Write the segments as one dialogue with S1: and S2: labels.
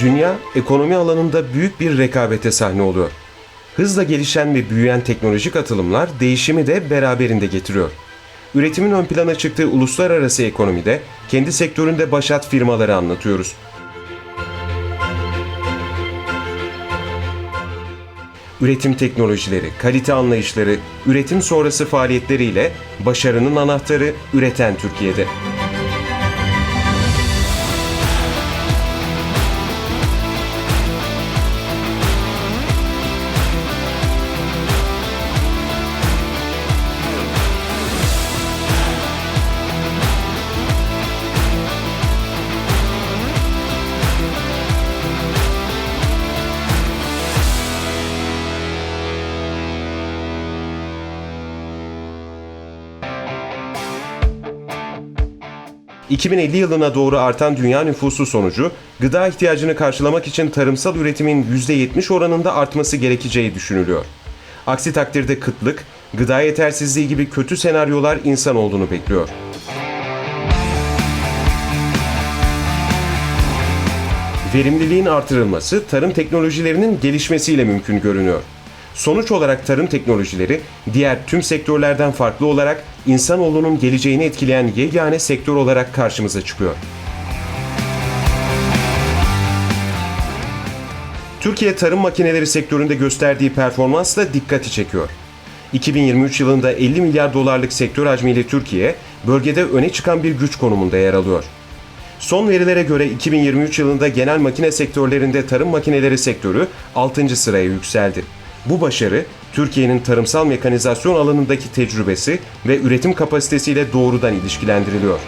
S1: Dünya ekonomi alanında büyük bir rekabete sahne oluyor. Hızla gelişen ve büyüyen teknolojik atılımlar değişimi de beraberinde getiriyor. Üretimin ön plana çıktığı uluslararası ekonomide kendi sektöründe başat firmaları anlatıyoruz. Üretim teknolojileri, kalite anlayışları, üretim sonrası faaliyetleriyle başarının anahtarı üreten Türkiye'de. ...2050 yılına doğru artan dünya nüfusu sonucu... ...gıda ihtiyacını karşılamak için tarımsal üretimin %70 oranında artması gerekeceği düşünülüyor. Aksi takdirde kıtlık, gıda yetersizliği gibi kötü senaryolar insan olduğunu bekliyor. Verimliliğin artırılması tarım teknolojilerinin gelişmesiyle mümkün görünüyor. Sonuç olarak tarım teknolojileri diğer tüm sektörlerden farklı olarak insanoğlunun geleceğini etkileyen yegane sektör olarak karşımıza çıkıyor. Türkiye tarım makineleri sektöründe gösterdiği performansla dikkati çekiyor. 2023 yılında 50 milyar dolarlık sektör hacmiyle Türkiye, bölgede öne çıkan bir güç konumunda yer alıyor. Son verilere göre 2023 yılında genel makine sektörlerinde tarım makineleri sektörü 6. sıraya yükseldi. Bu başarı, Türkiye'nin tarımsal mekanizasyon alanındaki tecrübesi ve üretim kapasitesiyle doğrudan ilişkilendiriliyor.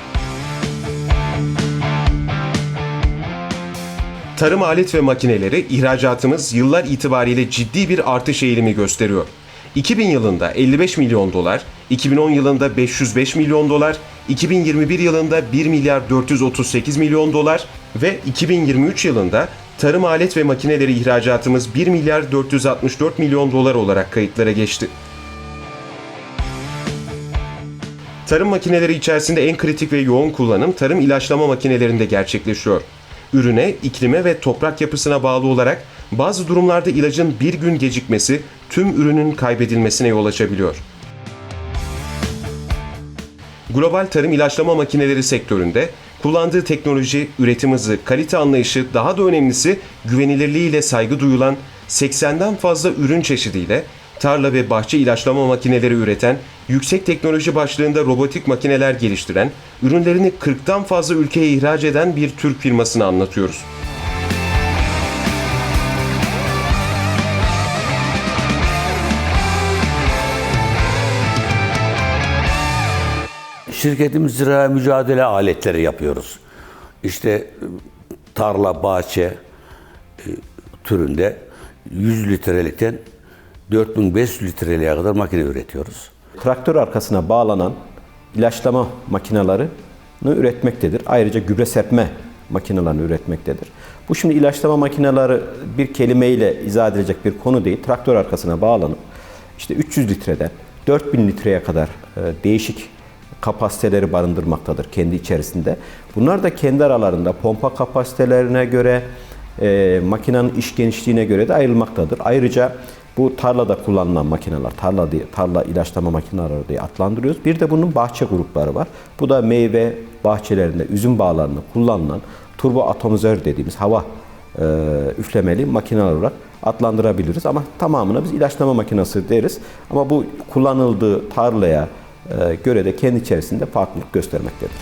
S1: Tarım alet ve makineleri ihracatımız yıllar itibariyle ciddi bir artış eğilimi gösteriyor. 2000 yılında 55 milyon dolar, 2010 yılında 505 milyon dolar, 2021 yılında 1 milyar 438 milyon dolar ve 2023 yılında tarım alet ve makineleri ihracatımız 1 milyar 464 milyon dolar olarak kayıtlara geçti. Tarım makineleri içerisinde en kritik ve yoğun kullanım tarım ilaçlama makinelerinde gerçekleşiyor. Ürüne, iklime ve toprak yapısına bağlı olarak bazı durumlarda ilacın bir gün gecikmesi tüm ürünün kaybedilmesine yol açabiliyor. Global tarım ilaçlama makineleri sektöründe kullandığı teknoloji, üretim hızı, kalite anlayışı daha da önemlisi güvenilirliğiyle saygı duyulan 80'den fazla ürün çeşidiyle tarla ve bahçe ilaçlama makineleri üreten, yüksek teknoloji başlığında robotik makineler geliştiren, ürünlerini 40'tan fazla ülkeye ihraç eden bir Türk firmasını anlatıyoruz.
S2: Şirketimiz zira mücadele aletleri yapıyoruz. İşte e, tarla, bahçe e, türünde 100 litrelikten 4500 litreliğe kadar makine üretiyoruz.
S3: traktör arkasına bağlanan ilaçlama makinalarını üretmektedir. Ayrıca gübre serpme makinalarını üretmektedir. Bu şimdi ilaçlama makineleri bir kelimeyle izah edilecek bir konu değil. Traktör arkasına bağlanıp işte 300 litreden 4000 litreye kadar e, değişik kapasiteleri barındırmaktadır kendi içerisinde. Bunlar da kendi aralarında pompa kapasitelerine göre, e, makinenin iş genişliğine göre de ayrılmaktadır. Ayrıca bu tarlada kullanılan makineler, tarla diye, tarla ilaçlama makineleri diye adlandırıyoruz. Bir de bunun bahçe grupları var. Bu da meyve bahçelerinde üzüm bağlarında kullanılan turbo atomizör dediğimiz hava e, üflemeli makineler olarak adlandırabiliriz. Ama tamamına biz ilaçlama makinesi deriz. Ama bu kullanıldığı tarlaya göre de kendi içerisinde farklılık göstermektedir.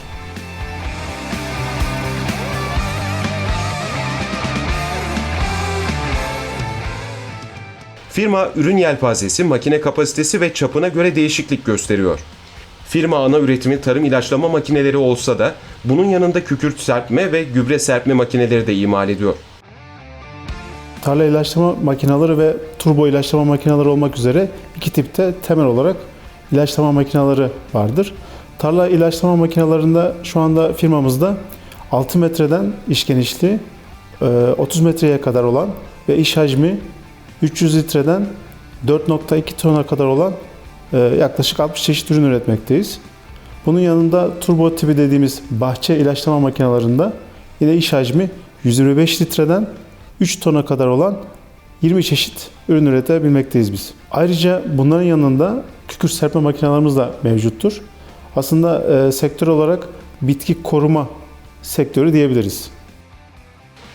S1: Firma ürün yelpazesi, makine kapasitesi ve çapına göre değişiklik gösteriyor. Firma ana üretimi tarım ilaçlama makineleri olsa da bunun yanında kükürt serpme ve gübre serpme makineleri de imal ediyor.
S4: Tarla ilaçlama makineleri ve turbo ilaçlama makineleri olmak üzere iki tipte temel olarak ilaçlama makineleri vardır. Tarla ilaçlama makinelerinde şu anda firmamızda 6 metreden iş genişliği, e, 30 metreye kadar olan ve iş hacmi 300 litreden 4.2 tona kadar olan e, yaklaşık 60 çeşit ürün üretmekteyiz. Bunun yanında turbo tipi dediğimiz bahçe ilaçlama makinelerinde yine iş hacmi 125 litreden 3 tona kadar olan 20 çeşit ürün üretebilmekteyiz biz. Ayrıca bunların yanında kükürt serpme makinelerimiz de mevcuttur. Aslında e, sektör olarak bitki koruma sektörü diyebiliriz.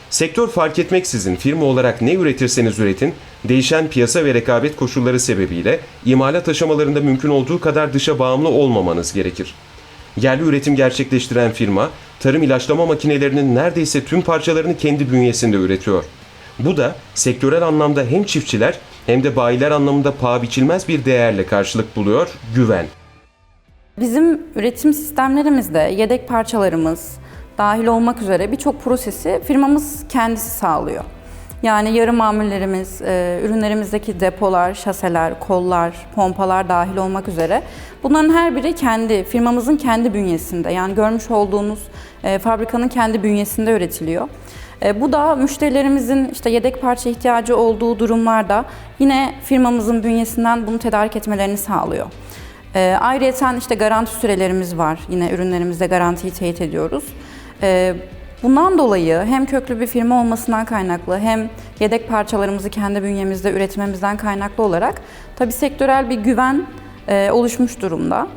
S1: Sektör fark etmeksizin firma olarak ne üretirseniz üretin, değişen piyasa ve rekabet koşulları sebebiyle imalat aşamalarında mümkün olduğu kadar dışa bağımlı olmamanız gerekir. Yerli üretim gerçekleştiren firma, tarım ilaçlama makinelerinin neredeyse tüm parçalarını kendi bünyesinde üretiyor. Bu da sektörel anlamda hem çiftçiler hem de bayiler anlamında paha biçilmez bir değerle karşılık buluyor, güven.
S5: Bizim üretim sistemlerimizde yedek parçalarımız dahil olmak üzere birçok prosesi firmamız kendisi sağlıyor. Yani yarı mamullerimiz, e, ürünlerimizdeki depolar, şaseler, kollar, pompalar dahil olmak üzere bunların her biri kendi, firmamızın kendi bünyesinde. Yani görmüş olduğunuz e, fabrikanın kendi bünyesinde üretiliyor. E, bu da müşterilerimizin işte yedek parça ihtiyacı olduğu durumlarda yine firmamızın bünyesinden bunu tedarik etmelerini sağlıyor. E, ayrıca işte garanti sürelerimiz var. Yine ürünlerimizde garantiyi teyit ediyoruz. E, bundan dolayı hem köklü bir firma olmasından kaynaklı hem yedek parçalarımızı kendi bünyemizde üretmemizden kaynaklı olarak tabii sektörel bir güven e, oluşmuş durumda.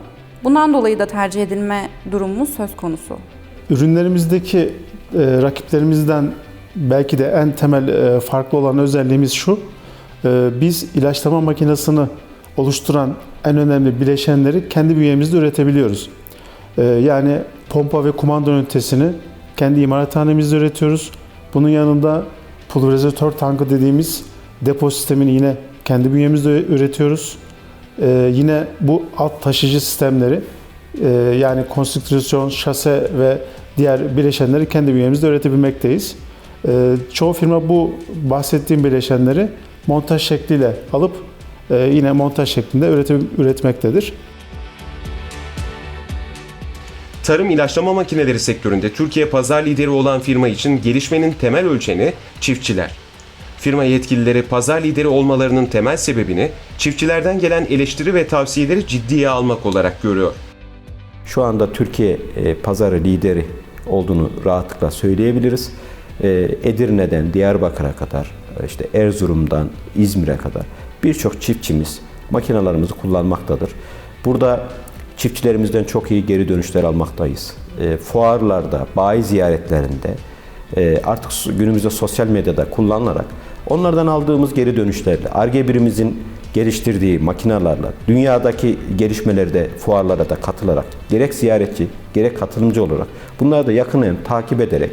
S5: Bundan dolayı da tercih edilme durumumuz söz konusu.
S4: Ürünlerimizdeki rakiplerimizden belki de en temel e, farklı olan özelliğimiz şu. E, biz ilaçlama makinesini oluşturan en önemli bileşenleri kendi bünyemizde üretebiliyoruz. E, yani pompa ve kumanda ünitesini kendi imalathanemizde üretiyoruz. Bunun yanında pulverizatör tankı dediğimiz depo sistemini yine kendi bünyemizde üretiyoruz. E, yine bu alt taşıyıcı sistemleri ee, yani konstrüksiyon, şase ve diğer bileşenleri kendi bünyemizde üretebilmekteyiz. Ee, Çoğu firma bu bahsettiğim bileşenleri montaj şekliyle alıp e, yine montaj şeklinde üretim, üretmektedir.
S1: Tarım ilaçlama makineleri sektöründe Türkiye pazar lideri olan firma için gelişmenin temel ölçeni çiftçiler. Firma yetkilileri pazar lideri olmalarının temel sebebini çiftçilerden gelen eleştiri ve tavsiyeleri ciddiye almak olarak görüyor.
S3: Şu anda Türkiye e, pazarı lideri olduğunu rahatlıkla söyleyebiliriz. E, Edirne'den Diyarbakır'a kadar, işte Erzurum'dan İzmir'e kadar birçok çiftçimiz makinalarımızı kullanmaktadır. Burada çiftçilerimizden çok iyi geri dönüşler almaktayız. E, Fuarlarda, bayi ziyaretlerinde artık günümüzde sosyal medyada kullanılarak onlardan aldığımız geri dönüşlerle, ARGE birimimizin geliştirdiği makinalarla, dünyadaki gelişmelerde fuarlara da katılarak, gerek ziyaretçi, gerek katılımcı olarak bunları da yakından takip ederek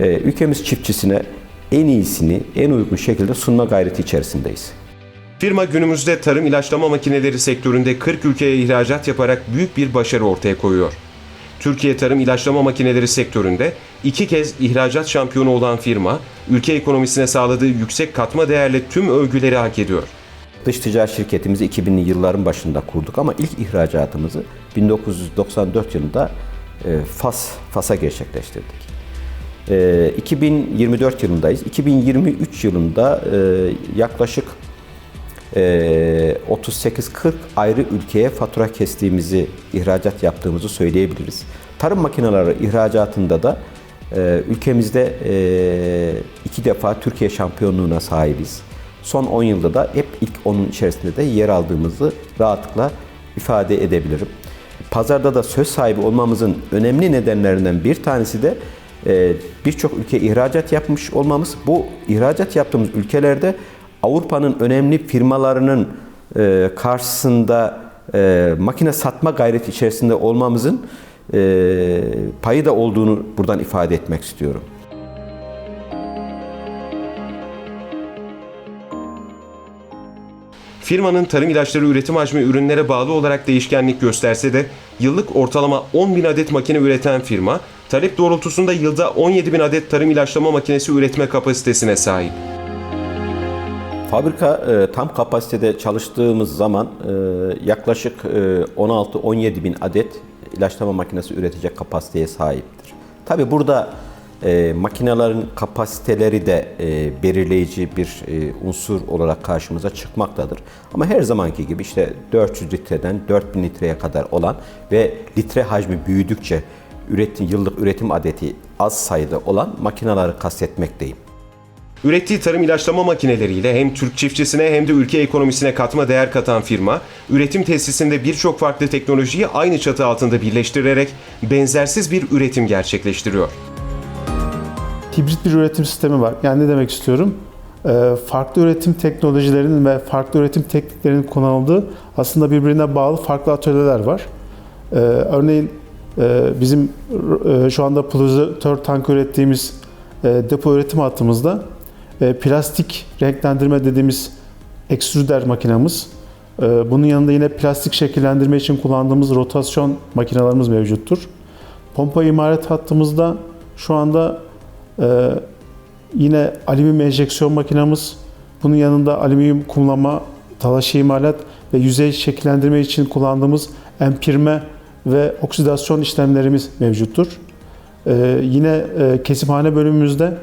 S3: e, ülkemiz çiftçisine en iyisini, en uygun şekilde sunma gayreti içerisindeyiz.
S1: Firma günümüzde tarım ilaçlama makineleri sektöründe 40 ülkeye ihracat yaparak büyük bir başarı ortaya koyuyor. Türkiye tarım ilaçlama makineleri sektöründe iki kez ihracat şampiyonu olan firma, ülke ekonomisine sağladığı yüksek katma değerle tüm övgüleri hak ediyor.
S3: Dış ticaret şirketimizi 2000'li yılların başında kurduk ama ilk ihracatımızı 1994 yılında e, Fas, Fas'a gerçekleştirdik. E, 2024 yılındayız. 2023 yılında e, yaklaşık e, 38-40 ayrı ülkeye fatura kestiğimizi, ihracat yaptığımızı söyleyebiliriz. Tarım makineleri ihracatında da e, ülkemizde e, iki defa Türkiye şampiyonluğuna sahibiz. Son 10 yılda da hep ilk onun içerisinde de yer aldığımızı rahatlıkla ifade edebilirim. Pazarda da söz sahibi olmamızın önemli nedenlerinden bir tanesi de e, birçok ülke ihracat yapmış olmamız. Bu ihracat yaptığımız ülkelerde Avrupa'nın önemli firmalarının e, karşısında e, makine satma gayreti içerisinde olmamızın payı da olduğunu buradan ifade etmek istiyorum.
S1: Firmanın tarım ilaçları üretim hacmi ürünlere bağlı olarak değişkenlik gösterse de yıllık ortalama 10 bin adet makine üreten firma, talep doğrultusunda yılda 17 bin adet tarım ilaçlama makinesi üretme kapasitesine sahip.
S3: Fabrika e, tam kapasitede çalıştığımız zaman e, yaklaşık e, 16-17 bin adet ilaçlama makinesi üretecek kapasiteye sahiptir. Tabi burada e, makinelerin kapasiteleri de e, belirleyici bir e, unsur olarak karşımıza çıkmaktadır. Ama her zamanki gibi işte 400 litreden 4000 litreye kadar olan ve litre hacmi büyüdükçe üretim, yıllık üretim adeti az sayıda olan makineleri kastetmekteyim.
S1: Ürettiği tarım ilaçlama makineleriyle hem Türk çiftçisine hem de ülke ekonomisine katma değer katan firma, üretim tesisinde birçok farklı teknolojiyi aynı çatı altında birleştirerek benzersiz bir üretim gerçekleştiriyor.
S4: Hibrit bir üretim sistemi var. Yani ne demek istiyorum? Ee, Farklı üretim teknolojilerinin ve farklı üretim tekniklerinin kullanıldığı aslında birbirine bağlı farklı atölyeler var. Ee, Örneğin e, bizim e, şu anda pulverizatör tank ürettiğimiz e, depo üretim hattımızda plastik renklendirme dediğimiz ekstrüder makinamız, bunun yanında yine plastik şekillendirme için kullandığımız rotasyon makinalarımız mevcuttur. Pompa imaret hattımızda şu anda ee, yine alüminyum enjeksiyon makinamız, bunun yanında alüminyum kumlama, talaşı imalat ve yüzey şekillendirme için kullandığımız empirme ve oksidasyon işlemlerimiz mevcuttur. Ee, yine e, kesimhane bölümümüzde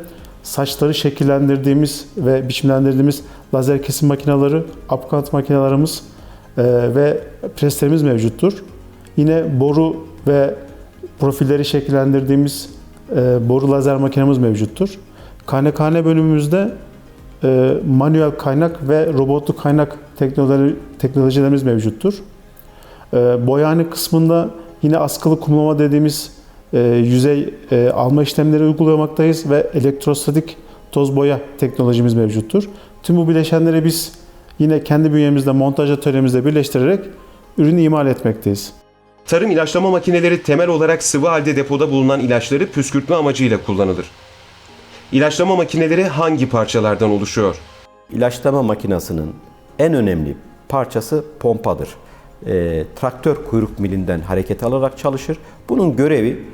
S4: saçları şekillendirdiğimiz ve biçimlendirdiğimiz lazer kesim makineleri, upcut makinelerimiz e, ve preslerimiz mevcuttur. Yine boru ve profilleri şekillendirdiğimiz e, boru lazer makinemiz mevcuttur. Kaynakhane bölümümüzde e, manuel kaynak ve robotlu kaynak teknoloji, teknolojilerimiz mevcuttur. E, boyahane kısmında yine askılı kumlama dediğimiz e, yüzey e, alma işlemleri uygulamaktayız ve elektrostatik toz boya teknolojimiz mevcuttur. Tüm bu bileşenleri biz yine kendi bünyemizde montaj atölyemizde birleştirerek ürünü imal etmekteyiz.
S1: Tarım ilaçlama makineleri temel olarak sıvı halde depoda bulunan ilaçları püskürtme amacıyla kullanılır. İlaçlama makineleri hangi parçalardan oluşuyor?
S3: İlaçlama makinesinin en önemli parçası pompadır. Ee, traktör kuyruk milinden hareket alarak çalışır. Bunun görevi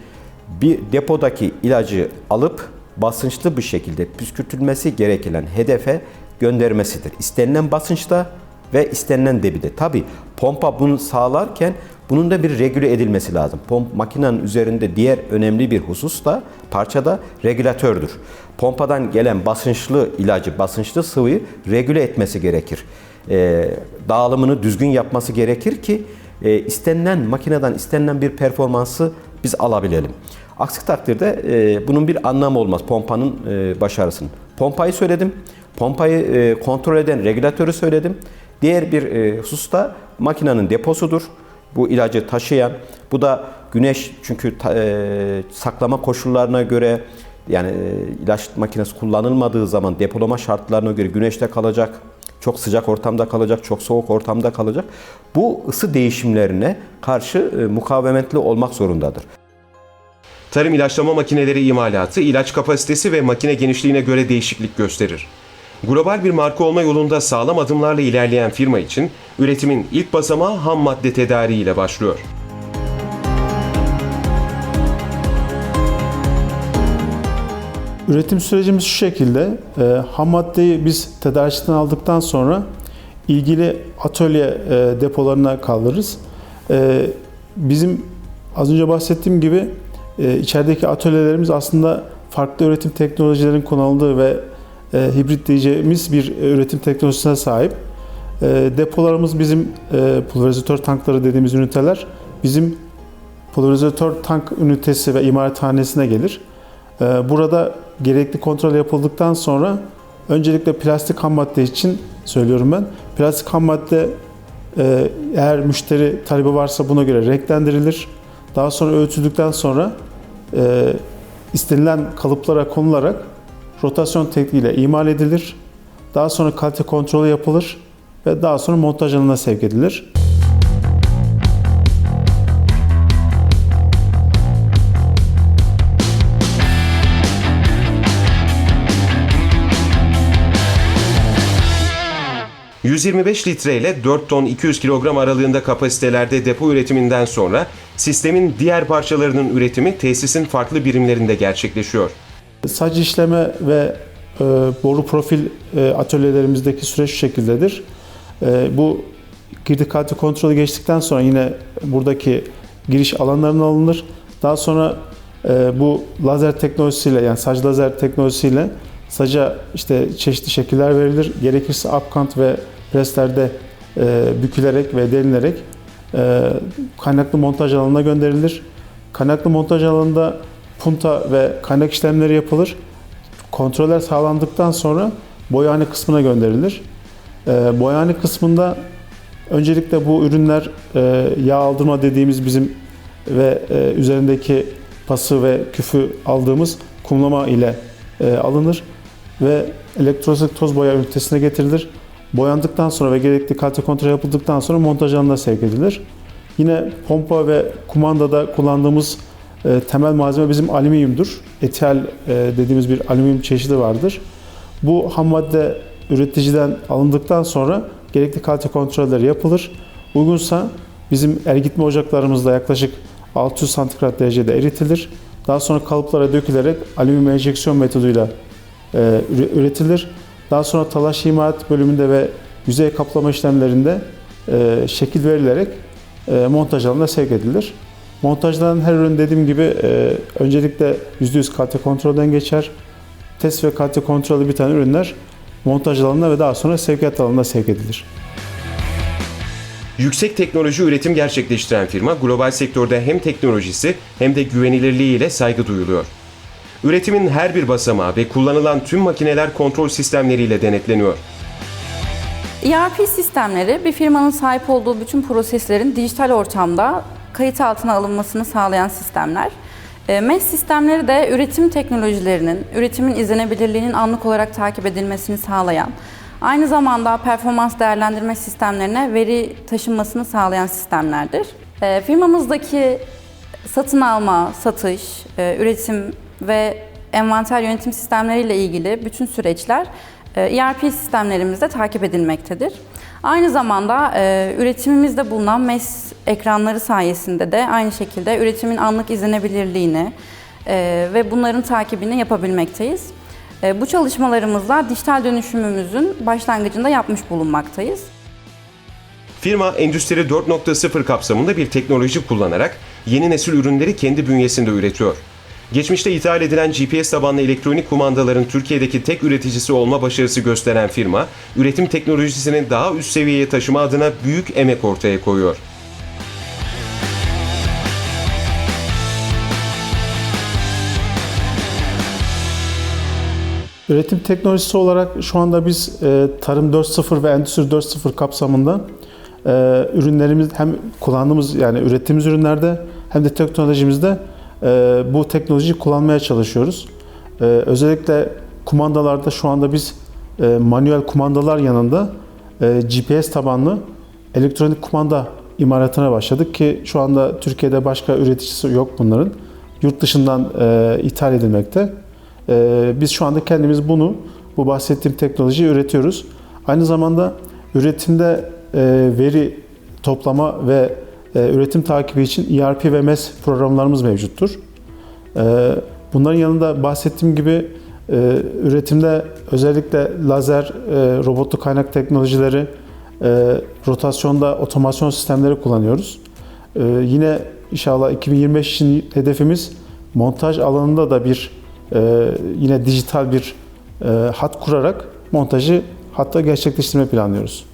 S3: bir depodaki ilacı alıp basınçlı bir şekilde püskürtülmesi gereken hedefe göndermesidir. İstenilen basınçta ve istenilen debide. Tabi pompa bunu sağlarken bunun da bir regüle edilmesi lazım. Pomp makinenin üzerinde diğer önemli bir husus da parçada regülatördür. Pompadan gelen basınçlı ilacı, basınçlı sıvıyı regüle etmesi gerekir. Ee, dağılımını düzgün yapması gerekir ki e, istenilen makineden istenilen bir performansı biz alabilelim. Aksi takdirde e, bunun bir anlamı olmaz pompanın e, başarısının. Pompayı söyledim. Pompayı e, kontrol eden regülatörü söyledim. Diğer bir e, husus da makinenin deposudur. Bu ilacı taşıyan, bu da güneş çünkü e, saklama koşullarına göre yani e, ilaç makinesi kullanılmadığı zaman depolama şartlarına göre güneşte kalacak, çok sıcak ortamda kalacak, çok soğuk ortamda kalacak. Bu ısı değişimlerine karşı e, mukavemetli olmak zorundadır.
S1: Tarım ilaçlama makineleri imalatı, ilaç kapasitesi ve makine genişliğine göre değişiklik gösterir. Global bir marka olma yolunda sağlam adımlarla ilerleyen firma için üretimin ilk basamağı ham madde tedariği ile başlıyor.
S4: Üretim sürecimiz şu şekilde. E, ham maddeyi biz tedarikçiden aldıktan sonra ilgili atölye e, depolarına kaldırırız. E, bizim az önce bahsettiğim gibi e, içerideki atölyelerimiz aslında farklı üretim teknolojilerin kullanıldığı ve e, hibrit diyeceğimiz bir üretim teknolojisine sahip. E, depolarımız bizim e, pulverizatör tankları dediğimiz üniteler bizim pulverizatör tank ünitesi ve imalathanesine gelir. Ee, Burada gerekli kontrol yapıldıktan sonra öncelikle plastik ham madde için söylüyorum ben. Plastik ham madde e, eğer müşteri talebi varsa buna göre renklendirilir. Daha sonra ölçüldükten sonra e, istenilen kalıplara konularak rotasyon tekniğiyle imal edilir. Daha sonra kalite kontrolü yapılır ve daha sonra montaj alanına sevk edilir.
S1: ...125 litre ile 4 ton 200 kilogram aralığında kapasitelerde depo üretiminden sonra... ...sistemin diğer parçalarının üretimi tesisin farklı birimlerinde gerçekleşiyor.
S4: Saç işleme ve e, boru profil e, atölyelerimizdeki süreç şu şekildedir. E, bu girdi kalite kontrolü geçtikten sonra yine buradaki giriş alanlarına alınır. Daha sonra e, bu lazer teknolojisiyle yani saç lazer teknolojisiyle saca işte çeşitli şekiller verilir. Gerekirse upkant ve preslerde e, bükülerek ve delinerek e, kaynaklı montaj alanına gönderilir. Kaynaklı montaj alanında punta ve kaynak işlemleri yapılır. Kontroller sağlandıktan sonra boyahane kısmına gönderilir. Ee, boyahane kısmında öncelikle bu ürünler e, yağ aldırma dediğimiz bizim ve e, üzerindeki pası ve küfü aldığımız kumlama ile e, alınır ve elektrostatik toz boya ünitesine getirilir. Boyandıktan sonra ve gerekli kalite kontrol yapıldıktan sonra montaj alanına sevk edilir. Yine pompa ve kumandada kullandığımız e, temel malzeme bizim alüminyumdur. Etel e, dediğimiz bir alüminyum çeşidi vardır. Bu ham madde üreticiden alındıktan sonra gerekli kalite kontrolleri yapılır. Uygunsa bizim ergitme ocaklarımızda yaklaşık 600 santigrat derecede eritilir. Daha sonra kalıplara dökülerek alüminyum enjeksiyon metoduyla e, üre- üretilir. Daha sonra talaş imalat bölümünde ve yüzey kaplama işlemlerinde e, şekil verilerek e, montaj alanına sevk edilir. Montajdan her ürün dediğim gibi e, öncelikle %100 kalite kontrolden geçer. Test ve kalite kontrolü biten ürünler montaj alanına ve daha sonra sevkiyat alanına sevk edilir.
S1: Yüksek teknoloji üretim gerçekleştiren firma global sektörde hem teknolojisi hem de güvenilirliği ile saygı duyuluyor. Üretimin her bir basamağı ve kullanılan tüm makineler kontrol sistemleriyle denetleniyor.
S5: ERP sistemleri bir firmanın sahip olduğu bütün proseslerin dijital ortamda kayıt altına alınmasını sağlayan sistemler. E, MES sistemleri de üretim teknolojilerinin, üretimin izlenebilirliğinin anlık olarak takip edilmesini sağlayan, aynı zamanda performans değerlendirme sistemlerine veri taşınmasını sağlayan sistemlerdir. E, Firmamızdaki satın alma, satış, e, üretim ve envanter yönetim sistemleriyle ilgili bütün süreçler ERP sistemlerimizde takip edilmektedir. Aynı zamanda e, üretimimizde bulunan MES ekranları sayesinde de aynı şekilde üretimin anlık izlenebilirliğini e, ve bunların takibini yapabilmekteyiz. E, Bu çalışmalarımızla dijital dönüşümümüzün başlangıcında yapmış bulunmaktayız.
S1: Firma Endüstri 4.0 kapsamında bir teknoloji kullanarak yeni nesil ürünleri kendi bünyesinde üretiyor. Geçmişte ithal edilen GPS tabanlı elektronik kumandaların Türkiye'deki tek üreticisi olma başarısı gösteren firma, üretim teknolojisini daha üst seviyeye taşıma adına büyük emek ortaya koyuyor.
S4: Üretim teknolojisi olarak şu anda biz e, Tarım 4.0 ve Endüstri 4.0 kapsamında e, ürünlerimiz hem kullandığımız yani ürettiğimiz ürünlerde hem de teknolojimizde bu teknolojiyi kullanmaya çalışıyoruz. E, özellikle kumandalarda şu anda biz e, manuel kumandalar yanında e, GPS tabanlı elektronik kumanda imalatına başladık ki şu anda Türkiye'de başka üreticisi yok bunların. Yurt dışından e, ithal edilmekte. Ee, Biz şu anda kendimiz bunu, bu bahsettiğim teknolojiyi üretiyoruz. Aynı zamanda üretimde veri toplama ve üretim takibi için ERP ve MES programlarımız mevcuttur. Ee, Bunların yanında bahsettiğim gibi e, üretimde özellikle lazer, e, robotlu kaynak teknolojileri, e, rotasyonda otomasyon sistemleri kullanıyoruz. Yine inşallah 2025 için hedefimiz montaj alanında da bir e, yine dijital bir e, hat kurarak montajı hatta gerçekleştirme planlıyoruz.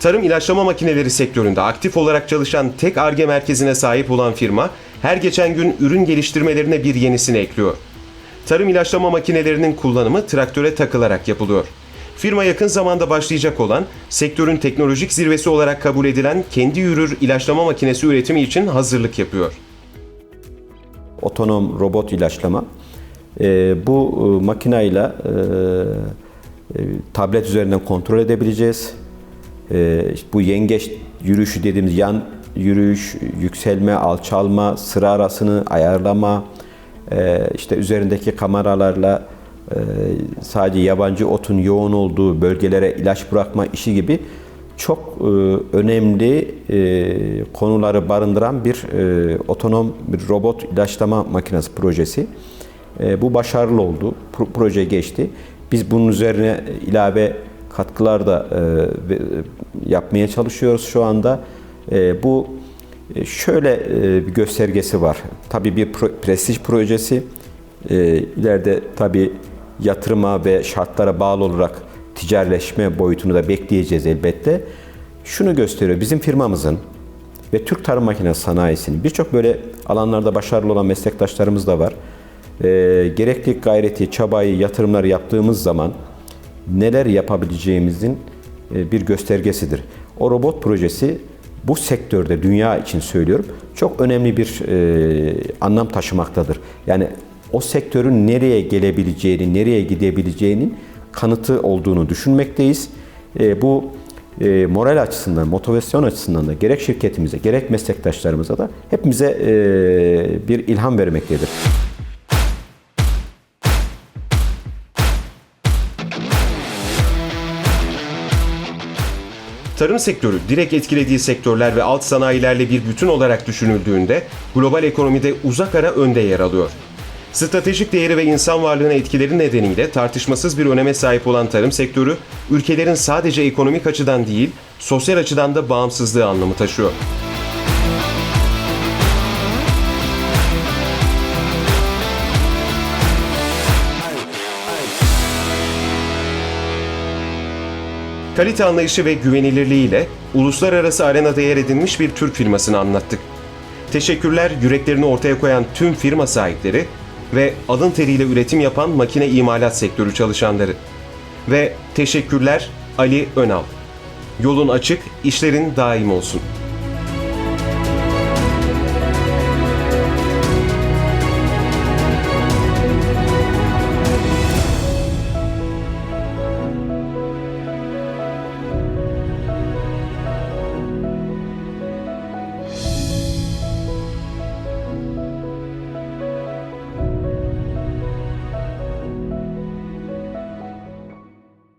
S1: Tarım ilaçlama makineleri sektöründe aktif olarak çalışan tek ARGE merkezine sahip olan firma, her geçen gün ürün geliştirmelerine bir yenisini ekliyor. Tarım ilaçlama makinelerinin kullanımı traktöre takılarak yapılıyor. Firma yakın zamanda başlayacak olan, sektörün teknolojik zirvesi olarak kabul edilen kendi yürür ilaçlama makinesi üretimi için hazırlık yapıyor.
S3: otonom robot ilaçlama. Ee, bu e, makinayla e, e, tablet üzerinden kontrol edebileceğiz. Ee, işte bu yengeç yürüyüşü dediğimiz yan yürüyüş, yükselme, alçalma, sıra arasını ayarlama, e, işte üzerindeki kameralarla e, sadece yabancı otun yoğun olduğu bölgelere ilaç bırakma işi gibi çok e, önemli e, konuları barındıran bir e, otonom bir robot ilaçlama makinesi projesi. E, bu başarılı oldu. Pro- proje geçti. Biz bunun üzerine ilave katkılar da e, ve- yapmaya çalışıyoruz şu anda. E, bu e, şöyle e, bir göstergesi var. Tabii bir prestij projesi. E, ileride tabii yatırıma ve şartlara bağlı olarak ticarileşme boyutunu da bekleyeceğiz elbette. Şunu gösteriyor. Bizim firmamızın ve Türk tarım makinesi sanayisinin birçok böyle alanlarda başarılı olan meslektaşlarımız da var. Ee, gerekli gayreti, çabayı, yatırımları yaptığımız zaman neler yapabileceğimizin e, bir göstergesidir. O robot projesi bu sektörde dünya için söylüyorum çok önemli bir e, anlam taşımaktadır. Yani o sektörün nereye gelebileceğini, nereye gidebileceğinin kanıtı olduğunu düşünmekteyiz. E, bu e, moral açısından, motivasyon açısından da gerek şirketimize, gerek meslektaşlarımıza da hepimize e, bir ilham vermektedir.
S1: Tarım sektörü direkt etkilediği sektörler ve alt sanayilerle bir bütün olarak düşünüldüğünde global ekonomide uzak ara önde yer alıyor. Stratejik değeri ve insan varlığına etkileri nedeniyle tartışmasız bir öneme sahip olan tarım sektörü, ülkelerin sadece ekonomik açıdan değil, sosyal açıdan da bağımsızlığı anlamı taşıyor. Kalite anlayışı ve güvenilirliğiyle uluslararası arenada yer edinmiş bir Türk firmasını anlattık. Teşekkürler yüreklerini ortaya koyan tüm firma sahipleri ve alın teriyle üretim yapan makine imalat sektörü çalışanları. Ve teşekkürler Ali Önal. Yolun açık, işlerin daim olsun.